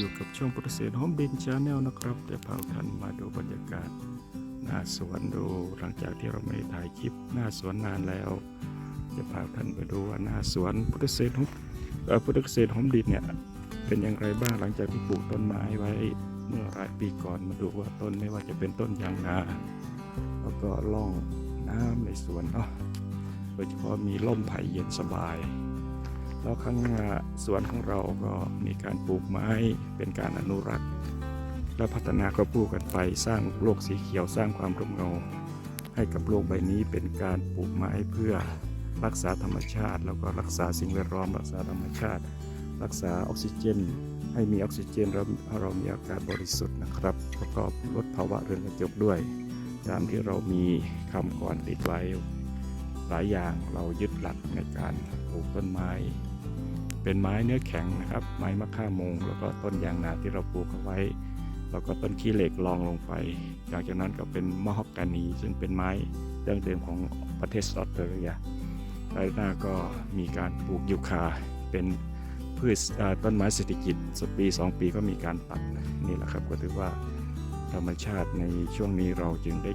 อยู่กับช่องพุทธเศรษฐ์ฮอมดินชาแนลนะครับจะพาท่านมาดูบรรยากาศ หน้าสวนดูหลังจากที่เราไม่ได้ถ่ายคลิปหน้าสวนนานแล้ว จะพาท่านไปดูว่าหน้าสวนพุทธเศษฐ์ฮอมพุทธเศษฐ์ฮอมดินเนี่ยเป็นอย่างไรบ้างหลังจากที่ปลูกต้นไม้ไว้เมื่อหลายปีก่อนมาดูว่าต้นไม่ว่าจะเป็นต้นยางนาแล้วก็ล่องน้ำในสวนเนาะโดยเฉพาะมีร่มไผ่เย็นสบาย แล้วข้างหน้าสวนของเราก็มีการปลูกไม้เป็นการอนุรักษ์ และพัฒนาก็พูดกันไปสร้างโลกสีเขียวสร้างความร่มเงา ให้กับโลกใบนี้เป็นการปลูกไม้เพื่อรักษาธรรมชาติ แล้วก็รักษาสิ่งแวดล้อม รักษาธรรมชาติ รักษาออกซิเจน ให้มีออกซิเจนเราเรามีอากาศบริสุทธิ์นะครับแล้วก็ลดภาวะเรือนกระจกด้วย ตามที่เรามีคำก่อนติดไว้หลายอย่างเรายึดหลักในการปลูกต้นไม้ เป็นไม้เนื้อแข็งนะครับ ไม้มะค่ามง แล้วก็ต้นยางนาที่เราปลูกเอาไว้ แล้วก็ต้นขี้เหล็กรองลงไปจากจากนั้นก็เป็นมะฮอกกานี ซึ่งเป็นไม้ดั้งเดิมของประเทศออสเตรเลียและหน้าก็มีการปลูกยูคาเป็นพืชต้นไม้เศรษฐกิจสปี 2 ปีก็มีการตัดนี่แหละครับ ก็ถือว่าธรรมชาติในช่วงนี้เราจึงได้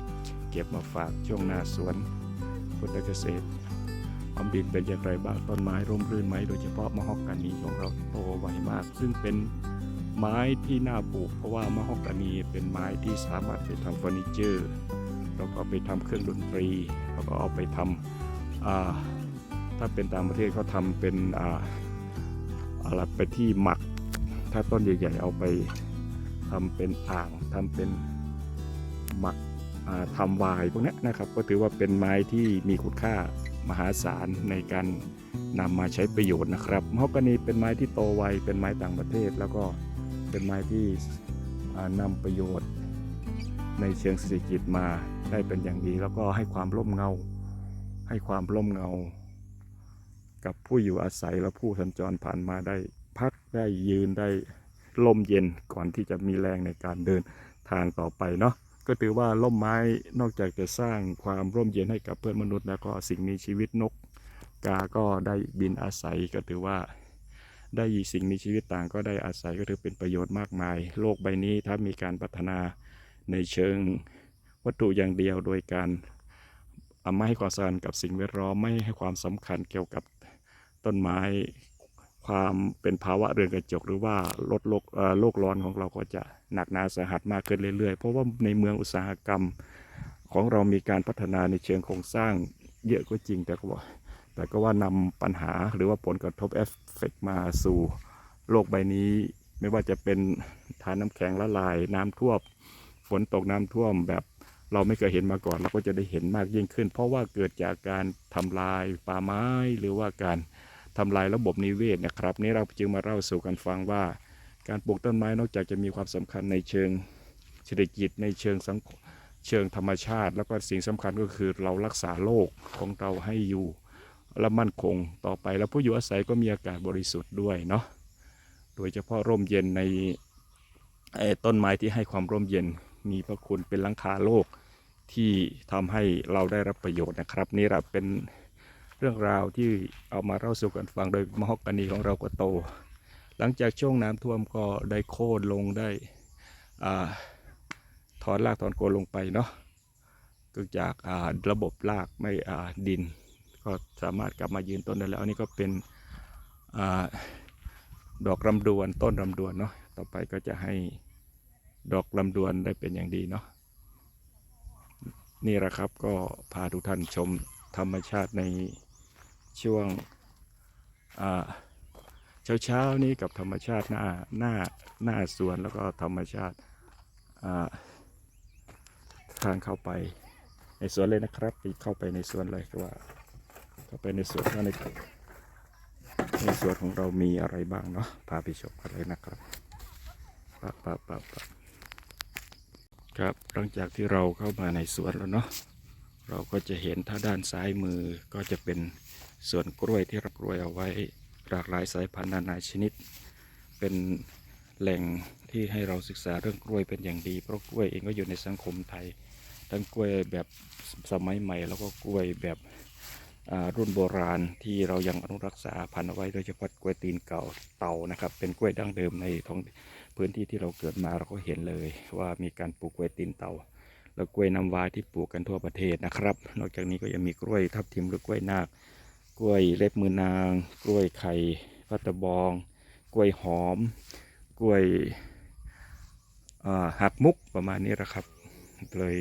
เก็บมาฝากช่วงนาสวนพุทธเกษตร ความดินเป็นอย่างไรบ้างต้นไม้ร่มรื่นไหมโดยเฉพาะมะฮอกกานีของเราโตไวมาก ซึ่งเป็นไม้ที่น่าปลูก เพราะว่ามะฮอกกานีเป็นไม้ที่สามารถไปทำเฟอร์นิเจอร์แล้วก็ไปทำเครื่องดนตรีแล้วก็เอาไปทำถ้าเป็นต่างประเทศเขาทำเป็นออะไรไปที่หมัก ถ้าต้นใหญ่ๆเอาไปทำเป็นอ่างทำเป็นหมักทำวายพวกนี้นะครับ ก็ถือว่าเป็นไม้ที่มีคุณค่า มหาศาลในการนำมาใช้ประโยชน์นะครับมะฮอกกานีเป็นไม้ที่โตไวเป็นไม้ต่างประเทศ แล้วก็เป็นไม้ที่อ่านำประโยชน์ ในเชิงเศรษฐกิจมาได้เป็นอย่างดี แล้วก็ให้ความร่มเงา ให้ความร่มเงา กับผู้อยู่อาศัยและผู้สัญจรผ่านมาได้พักได้ยืนได้ลมเย็นก่อนที่จะมีแรงในการเดินทางต่อไปเนาะ ก็ถือว่าร่มไม้นอกจากจะสร้างความร่มเย็นให้กับเพื่อนมนุษย์ แล้วก็สิ่งมีชีวิตนกกาก็ได้บินอาศัยก็ถือว่าได้สิ่งมีชีวิตต่างก็ได้อาศัยก็ถือเป็นประโยชน์มากมาย โลกใบนี้ถ้ามีการพัฒนาในเชิงวัตถุอย่างเดียวโดยการอ่าไม่ให้ความสำคัญกับสิ่งแวดล้อมไม่ให้ความสำคัญเกี่ยวกับต้นไม้ ความเป็นภาวะเรือนกระจก หรือว่าลดโลกโลกร้อนของเราก็จะหนักหนาสาหัสมากขึ้นเรื่อยๆ เพราะว่าในเมืองอุตสาหกรรมของเรามีการพัฒนาในเชิงโครงสร้างเยอะก็จริง แต่ก็ว่าแต่ก็ว่านำปัญหาหรือว่าผลกระทบเอฟเฟกมาสู่โลกใบนี้ ไม่ว่าจะเป็นทานน้ำแข็งละลาย น้ำท่วมฝนตกน้ำท่วมแบบเราไม่เคยเห็นมาก่อน เราก็จะได้เห็นมากยิ่งขึ้น เพราะว่าเกิดจากการทำลายป่าไม้หรือว่าการ ทำลายระบบนิเวศนะครับ นี่เราจึงมาเล่าสู่กันฟังว่า การปลูกต้นไม้นอกจากจะมีความสำคัญในเชิงเศรษฐกิจในเชิงสังคมเชิงธรรมชาติ แล้วก็สิ่งสำคัญก็คือเรารักษาโลกของเราให้อยู่และมั่นคงต่อไปแล้วผู้อยู่อาศัยก็มีอากาศบริสุทธิ์ด้วยเนาะโดยเฉพาะร่มเย็นในต้นไม้ที่ให้ความร่มเย็นมีพระคุณเป็นหลังคาโลกที่ทำให้เราได้รับประโยชน์นะครับ นี่แหละเป็น เรื่องราวที่เอามาเล่าสู่กันฟังโดยมะฮอกกานีของเราก็โต หลังจากช่วงน้ำท่วมก็ได้โค่นลงได้อถอนรากถอนโคนลงไปเนาะเกิดจาการะบบรากไม่ดิน ก็สามารถกลับมายืนต้นได้แล้ว อันนี้ก็เป็นอดอกลำดวนต้นลำดวนเนาะต่อไปก็จะให้ดอกลำดวนได้เป็นอย่างดีเนาะนี่แหละครับก็พาทุกท่านชมธรรมชาติใน ช่วงเช้าเช้านี้กับธรรมชาติหน้าหน้าหน้าสวนแล้วก็ธรรมชาติทางเข้าไปในสวนเลยนะครับไปเข้าไปในสวนเลยว่า เข้าไปในสวนว่าในในสวนของเรามีอะไรบ้างเนาะพาไปชมกันเลยนะครับปะปะปะปะครับหลังจากที่เราเข้ามาในสวนแล้วเนาะเราก็จะเห็นถ้าด้านซ้ายมือก็จะเป็น ส่วนกล้วยที่เรากล้วยเอาไว้หลากหลายสายพันธุ์นานาชนิด เป็นแหล่งที่ให้เราศึกษาเรื่องกล้วยเป็นอย่างดี เพราะกล้วยเองก็อยู่ในสังคมไทย ทั้งกล้วยแบบสมัยใหม่ แล้วก็กล้วยแบบรุ่นโบราณที่เรายังอนุรักษาพันธุ์เอาไว้โดยเฉพาะกล้วยตีนเก่าเต่านะครับ เป็นกล้วยดั้งเดิมในท้องพื้นที่ที่เราเกิดมาเราก็เห็นเลย ว่ามีการปลูกกล้วยตีนเต่าแล้วกล้วยน้ำว้าที่ปลูกกันทั่วประเทศนะครับ นอกจากนี้ก็ยังมีกล้วยทับทิมหรือกล้วยนาค กล้วยเล็บมือนาง กล้วยไข่พัตตะบอง กล้วยหอม กล้วยหักมุกประมาณนี้แหละครับ เลย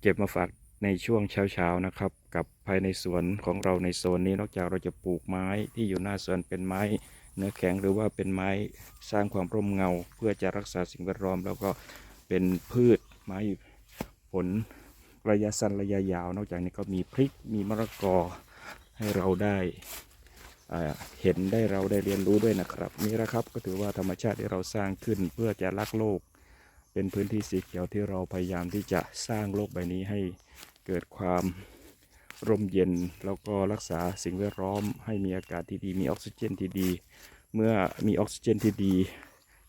เก็บมาฝากในช่วงเช้าๆนะครับ กับภายในสวนของเราในโซนนี้นอกจากเราจะปลูกไม้ที่อยู่หน้าสวนเป็นไม้เนื้อแข็งหรือว่าเป็นไม้สร้างความร่มเงา เพื่อจะรักษาสิ่งแวดล้อม แล้วก็เป็นพืชไม้ผล ระยะสั้นระยะยาว นอกจากนี้ก็มีพริกมีมะละกอให้เราได้เห็นได้เราได้เรียนรู้ด้วยนะครับ นี่แหละครับก็ถือว่าธรรมชาติที่เราสร้างขึ้นเพื่อจะรักโลก เป็นพื้นที่สีเขียวที่เราพยายามที่จะสร้างโลกใบนี้ให้เกิดความร่มเย็น แล้วก็รักษาสิ่งแวดล้อม ให้มีอากาศที่ดีมีออกซิเจนที่ดี เมื่อมีออกซิเจนที่ดี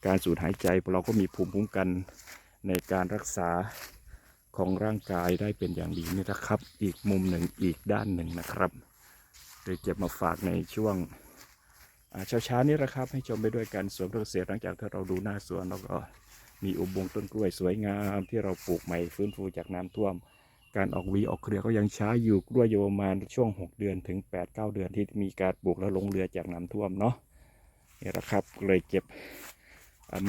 การสูดหายใจเราก็มีภูมิคุ้มกันในการรักษา ของร่างกายได้เป็นอย่างดีนี่นะครับ อีกมุมหนึ่งอีกด้านหนึ่งนะครับโดยเก็บมาฝากในช่วงเช้าช้าๆนี้นะครับ ให้ชมไปด้วยกันสวนเกษตรหลังจากที่เราดูหน้าสวนแล้วก็มีอุโมงค์ต้นกล้วยสวยงามที่เราปลูกใหม่ฟื้นฟูจากน้ำท่วม การออกวีออกเครือก็ยังช้าอยู่กล้วยอยู่ประมาณช่วง 6 เดือนถึง 8-9 เดือนที่มีการปลูกแล้วลงเรือจากน้ำท่วมเนาะนี่แหละครับเลยเก็บ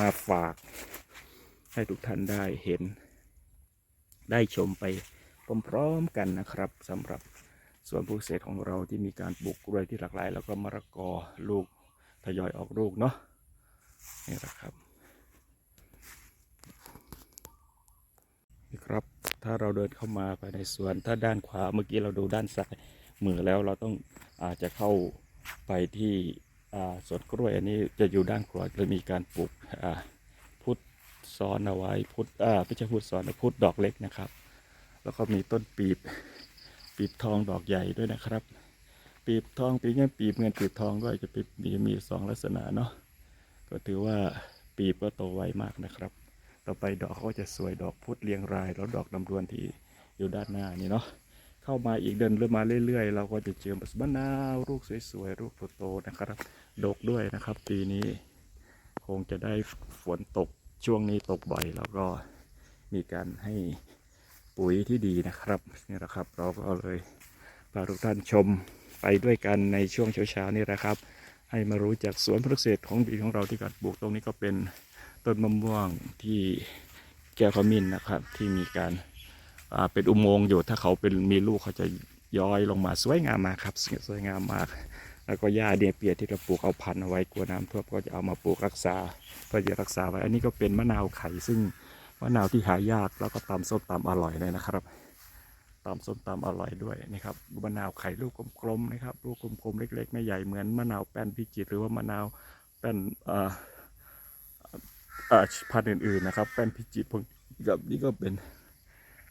มาฝากให้ทุกท่านได้เห็น ได้ชมไปพร้อมๆกันนะครับสำหรับสวนปลูกเกษของเราที่มีการปลูกกล้วยที่หลากหลาย แล้วก็มะละกอลูกทยอยออกลูกเนาะนี่แหละครับนี่ครับ ถ้าเราเดินเข้ามาภายในสวนถ้าด้านขวาเมื่อกี้เราดูด้านซ้ายมือแล้วเราต้องอาจจะเข้าไปที่อ่าสวนกล้วยอันนี้จะอยู่ด้านขวาจะมีการปลูกอ่า ซ้อนเอาไว้พุทธอ่าไม่ใช่พุทธซ้อนพุทธดอกเล็กนะครับ แล้วก็มีต้นปีบปีบทองดอกใหญ่ด้วยนะครับ ปีบทองปีเงี้ยปีบเงินปีบทองก็จะเป็นมีมีสองลักษณะเนาะก็ถือว่าปีบก็โตไวมากนะครับ ต่อไปดอกก็จะสวยดอกพุทธเรียงราย แล้วดอกลำดวนที่อยู่ด้านหน้านี่เนาะเข้ามาอีกเดินเรื่อยมาเรื่อยๆ เราก็จะเจอมะนาวลูกสวยๆลูกโตๆนะครับ ดกด้วยนะครับ ปีนี้คงจะได้ฝนตก ช่วงนี้ตกบ่อยแล้วก็มีการให้ปุ๋ยที่ดีนะครับนี่แหละครับ เราก็เลยพาทุกท่านชมไปด้วยกันในช่วงเช้าๆนี่แหละครับ ให้มารู้จักสวนพฤกษเศรษของดีของเราที่การปลูกตรงนี้ก็เป็นต้นมะม่วงที่แก้วขมิ้นนะครับ ที่มีการเป็นอุโมงค์อยู่ถ้าเขาเป็นมีลูกเขาจะย้อยลงมาสวยงามมากครับสวยงามมาก แล้วก็หญ้าเดียเปียที่เราปลูกเอาพันเอาไว้กลัวน้ำท่วมก็จะเอามาปลูกรักษาเพื่อจะรักษาไว้ อันนี้ก็เป็นมะนาวไข่ซึ่งมะนาวที่หายากแล้วก็ตำส้มตำอร่อยเลยนะครับตำส้มตำอร่อยด้วยนี่ครับมะนาวไข่ลูกกลมๆนะครับลูกกลมๆเล็กๆไม่ใหญ่เหมือนมะนาวแป้นพิจิตรหรือว่ามะนาวแป้นอ่าอ่าพันธุ์อื่นๆนะครับแป้นพิจิตรพวกกับนี่ก็เป็น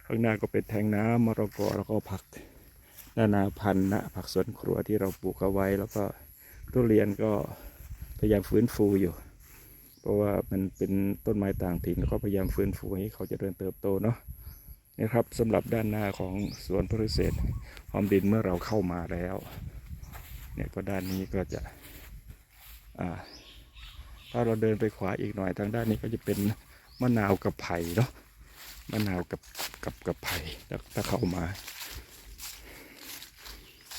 ข้างหน้าก็เป็นแทงน้ำมะละกอแล้วก็ผัก นานาพันธุ์นะผักสวนครัวที่เราปลูกเอาไว้ แล้วก็ทุเรียนก็พยายามฟื้นฟูอยู่ เพราะว่ามันเป็นต้นไม้ต่างถิ่นแล้วก็พยายามฟื้นฟูให้เขาจะเริญเติบโตเนาะนี่ครับสำหรับด้านหน้าของสวนพฤกษเศษหอมดินเมื่อเราเข้ามาแล้วเนี่ยก็ด้านนี้ก็จะอ่าถ้าเราเดินไปขวาอีกหน่อยทางด้านนี้ก็จะเป็นมะนาวกับไผ่เนาะมะนาวกับกับกับไผ่ถ้าถ้าเข้ามา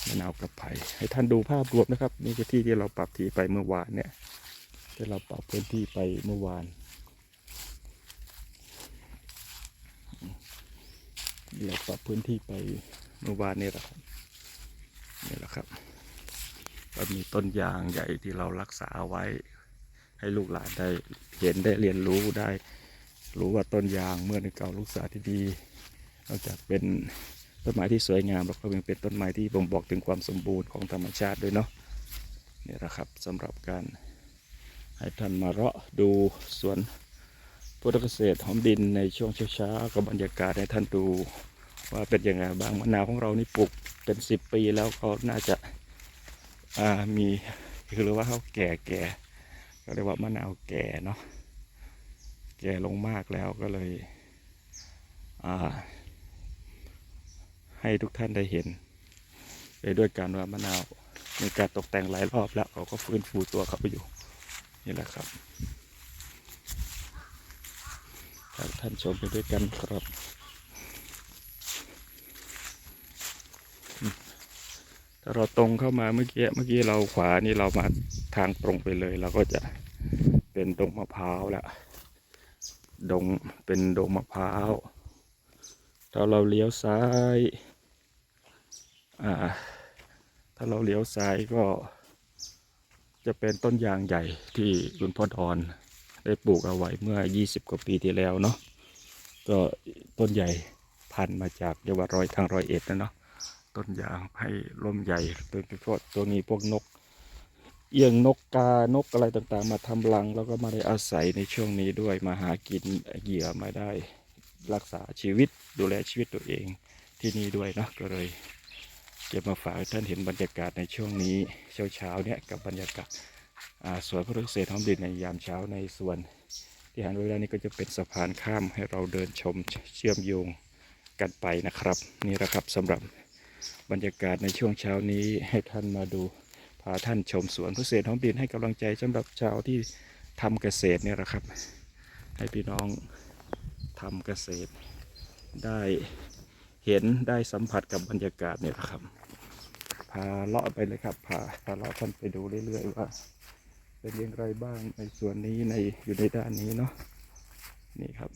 มะนาวกับไผ่ให้ท่านดูภาพรวมนะครับ นี่คือที่ที่เราปรับที่ไปเมื่อวานเนี่ยที่เราปรับพื้นที่ไปเมื่อวานเราปรับพื้นที่ไปเมื่อวานนี่แหละครับนี่แหละครับก็มีต้นยางใหญ่ที่เรารักษาไว้ ให้ลูกหลานได้เห็นได้เรียนรู้ได้ รู้ว่าต้นยางเมื่อในเก่าลูกสาที่ดีนอกจากเป็น ต้นไม้ที่สวยงามแล้วก็ยังเป็นต้นไม้ที่บ่งบอกถึงความสมบูรณ์ของธรรมชาติด้วยเนาะนี่แหละครับสำหรับการให้ท่านมาเลาะดูสวนพุทธเกษตรหอมดินในช่วงเช้าๆกับบรรยากาศให้ท่านดูว่าเป็นยังไงบ้างมะนาวของเรานี่ปลูกเป็นสิบปีแล้วก็น่าจะามีคือเรียกว่าเขาแก่แก่ๆก็เรียกว่ามะนาวแก่เนาะแก่ลงมากแล้วก็เลยอ่า ให้ทุกท่านได้เห็น ไปด้วยกันว่ามะนาวมีการตกแต่งหลายรอบแล้วเขาก็ฟื้นฟูตัวเขาไปอยู่ นี่แหละครับท่านชมไปด้วยกันครับถ้าเราตรงเข้ามาเมื่อกี้เมื่อกี้เราขวานี่เรามาทางตรงไปเลย เราก็จะเป็นดงมะพร้าวแล้วดงเป็นดงมะพร้าวถ้าเราเลี้ยวซ้าย ถ้าเราเลี้ยวซ้ายก็ จะเป็นต้นยางใหญ่ที่คุณพ่อดอนได้ปลูกเอาไว้เมื่อ 20 กว่าปีที่แล้วเนาะก็ต้นใหญ่พันมาจากจังหวัดร้อยทางร้อยเอ็ดนะเนาะต้นยางให้ลมใหญ่โดยเฉพาะตัวนี้พวกนก เอียงนกกานกอะไรต่างๆ มาทำรังแล้วก็มาได้อาศัยในช่วงนี้ด้วยมาหากินเหยื่อมาได้รักษาชีวิตดูแลชีวิตตัวเองที่นี่ด้วยเนาะก็เลย เก็บมาฝากท่านเห็นบรรยากาศในช่วงนี้เช้าๆเนี่ยกับบรรยากาศาสวนพระฤกษ์เศษท้องดินในยามเช้าในส่วน ที่หันเวลานี้ก็จะเป็นสะพานข้ามให้เราเดินชมเชื่อมโยงกันไปนะครับ นี่แหละครับสำหรับบรรยากาศในช่วงเช้านี้ให้ท่านมาดูพาท่านชมสวนเกษตรท้องดินให้กำลังใจสำหรับชาวที่ทำเกษตรเนี่ยแหละครับ ให้พี่น้องทำเกษตรได้ เห็นได้สัมผัสกับบรรยากาศเนี่ยแหละครับพาเลาะไปเลยครับพาพาเลาะท่านไปดูเรื่อยๆว่า เป็นอย่างไรบ้างในส่วนนี้ในอยู่ในด้านนี้เนาะนี่ครับ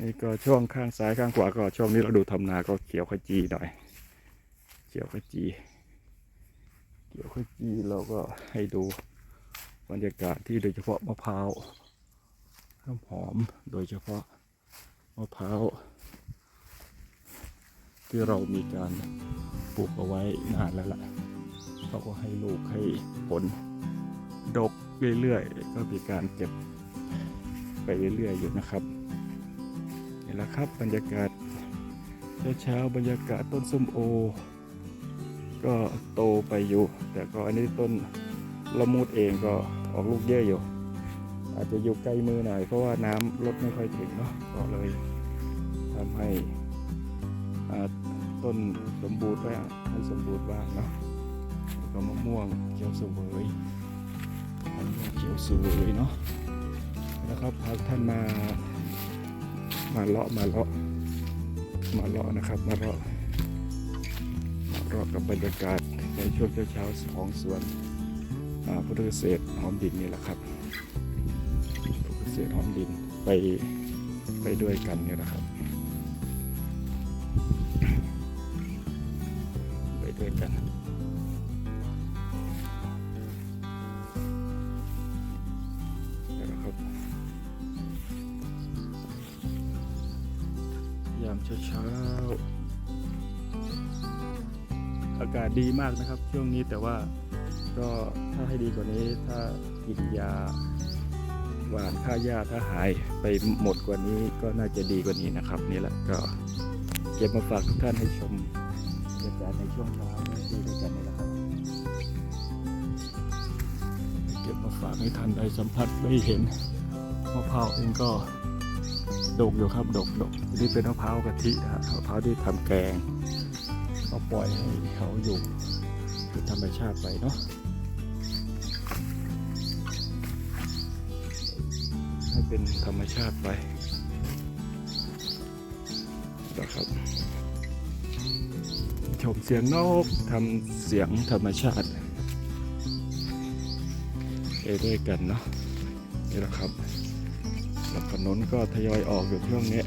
นี่ก็ช่วงข้างซ้ายข้างขวาก็ช่วงนี้เราดูทำนาก็เขียวขจีหน่อยเขียวขจีเขียวขจีเราก็ให้ดูบรรยากาศที่โดยเฉพาะมะพร้าวน้ำหอมโดยเฉพาะ มะพร้าวที่เรามีการปลูกเอาไว้นานแล้วล่ะเขาก็ให้ลูกให้ผลดกเรื่อยๆ ก็มีการเก็บไปเรื่อยๆอยู่นะครับนี่แหละครับบรรยากาศเช้าๆบรรยากาศต้นส้มโอ ก็โตไปอยู่ แต่ก็อันนี้ต้นละมุดเองก็ออกลูกเยอะอยู่ อาจจะอยู่ใกล้มือหน่อยเพราะว่าน้ำลดไม่ค่อยถึงเนาะก็เลยทำให้ต้นสมบูรณ์บ้างไม่สมบูรณ์บ้างเนาะแล้วก็มะม่วงเขียวสวยมะม่วงเขียวสวยเนาะนะครับพาท่านมามาเลาะมาเลาะมาเลาะนะครับมาเลาะมาเลาะกับบรรยากาศในช่วงเช้าๆของสวนพุทธเกษตรหอมดินนี่แหละครับ ษตรหอมดินไปไปด้วยกันเนี่ยนะครับ ไปด้วยกันนะครับยามเช้าๆอากาศดีมากนะครับ ช่วงนี้แต่ว่าก็ถ้าให้ดีกว่านี้ถ้ากินยา หวานค่าหญ้าถ้าหายไปหมดกว่านี้ก็น่าจะดีกว่านี้นะครับ นี่แหละก็เก็บมาฝากทุกท่านให้ชมบรรยากาศในช่วงเช้าดูด้วยกันนี่แหละครับเก็บมาฝากให้ท่านได้สัมผัสได้เห็นมะพร้าวเองก็ดกอยู่ครับดกดกนี่เป็นมะพร้าวกะทิฮะมะพร้าวที่ทำแกงก็ปล่อยให้เขาอยู่เป็นธรรมชาติไปเนาะ เป็นธรรมชาติไปนะครับชมเสียงนกทำเสียงธรรมชาติไปด้วยกันเนาะนี่แหละครับแล้วถนนก็ทยอยออกอยู่ช่วงนี้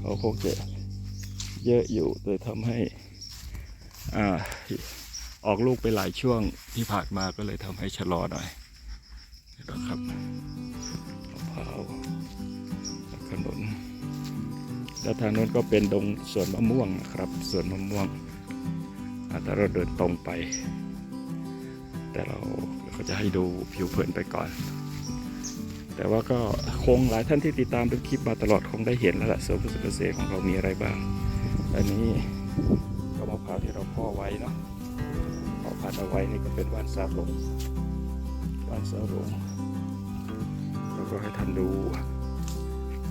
เขาคงจะเยอะอยู่เลยทำให้อ่าออกลูกไปหลายช่วงที่ผ่านมาก็เลยทำให้ชะลอหน่อยนะครับาวแล้วถนนแล้วทางโน้นก็เป็นดงสวนมะม่วงนะครับสวนมะม่วงอ่าแต่เราเดินตรงไป แต่เราก็จะให้ดูผิวเผินไปก่อน แต่ว่าก็คงหลายท่านที่ติดตามดูคลิปมาตลอดคงได้เห็นแล้วล่ะสวนพุทธเกษตรของเรามีอะไรบ้าง อันนี้ก็มะพร้าวที่เราพ่อไว้เนาะเพาะพันต์เอาไว้นี่ก็เป็นวานซาลงวานซาลงแล้ว ก็ให้ท่านดู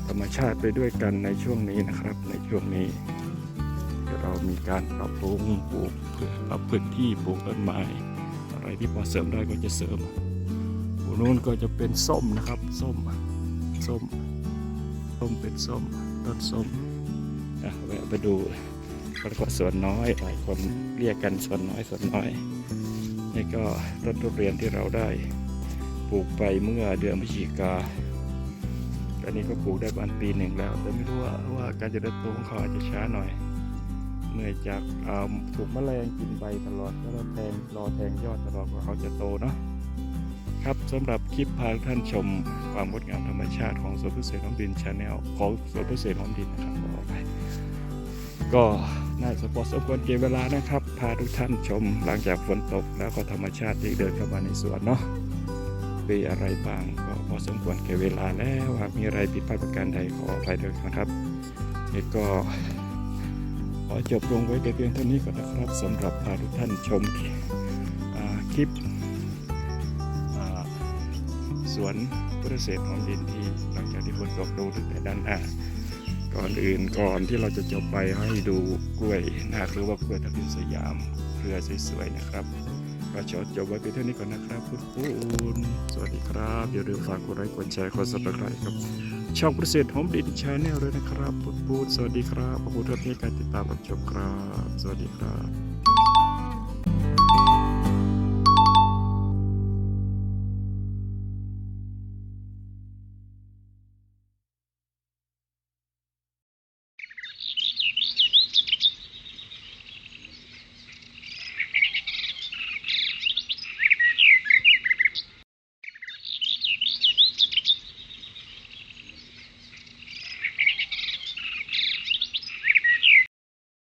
ธรรมชาติไปด้วยกันในช่วงนี้นะครับ ในช่วงนี้เดี๋ยวเรามีการปรับปรุงปลูกปรับพื้นที่ปลูกต้นไม้อะไรที่พอเสริมได้ก็จะเสริมหูนู้นก็จะเป็นส้มนะครับ ส้ม ส้ม ส้มเป็นส้ม ต้นส้มอะแวะไปดูแล้วก็สวนน้อยหลายคนเรียกกันสวนน้อยสวนน้อยนี่ก็ต้นทุเรียนที่เราได้ ปลูกไปเมื่อเดือนพฤศจิกาอันนี้ก็ปลูกได้ประมาณปีหนึ่งแล้ว แต่ไม่รู้ว่าว่าการเจริญโตของเขาอาจจะช้าหน่อยเนื่องจากถูกแมลงกินใบตลอดแล้วแทงรอแทงยอดตลอดกว่าเขาจะโตเนาะครับสำหรับคลิปพาท่านชมความงดงามธรรมชาติของสวนพิเศษของดินชาแนลของสวนพิเศษของดินนะครับขออภัยก็น่าจะพอสมควรเก็บเวลานะครับ พาทุกท่านชมหลังจากฝนตกแล้วก็ธรรมชาติที่เดินเข้ามาในสวนเนาะ มีอะไรบ้างก็พอสมควรเก็บเวลาแล้วหากมีอะไรผิดพลาดประการใดขออภัยด้วยนะครับแล้วก็ขอจบลงไว้แต่เพียงเท่านี้ก่อนนะครับสำหรับพาทุกท่านชมคลิปสวนพุทธเศรษฐของดินที่หลังจากที่ฝนตกดูตั้งแต่ด้านหน้าก่อนอื่นก่อนที่เราจะจบไปให้ดูกล้วยนาคหรือว่ากล้วยทับทิมสยามเครือสวยๆนะครับ ก็จดจบไว้เพียงเท่านี้ก่อนนะครับคุณปูนสวัสดีครับ อย่าลืมฝากกดไลค์กดแชร์กดซับสไครต์ครับ ช่องประเสริฐหอมดินชาแนลเลยนะครับพูดพูดสวัสดีครับขอบคุณที่ให้การติดตามรับชมครับ สวัสดีครับ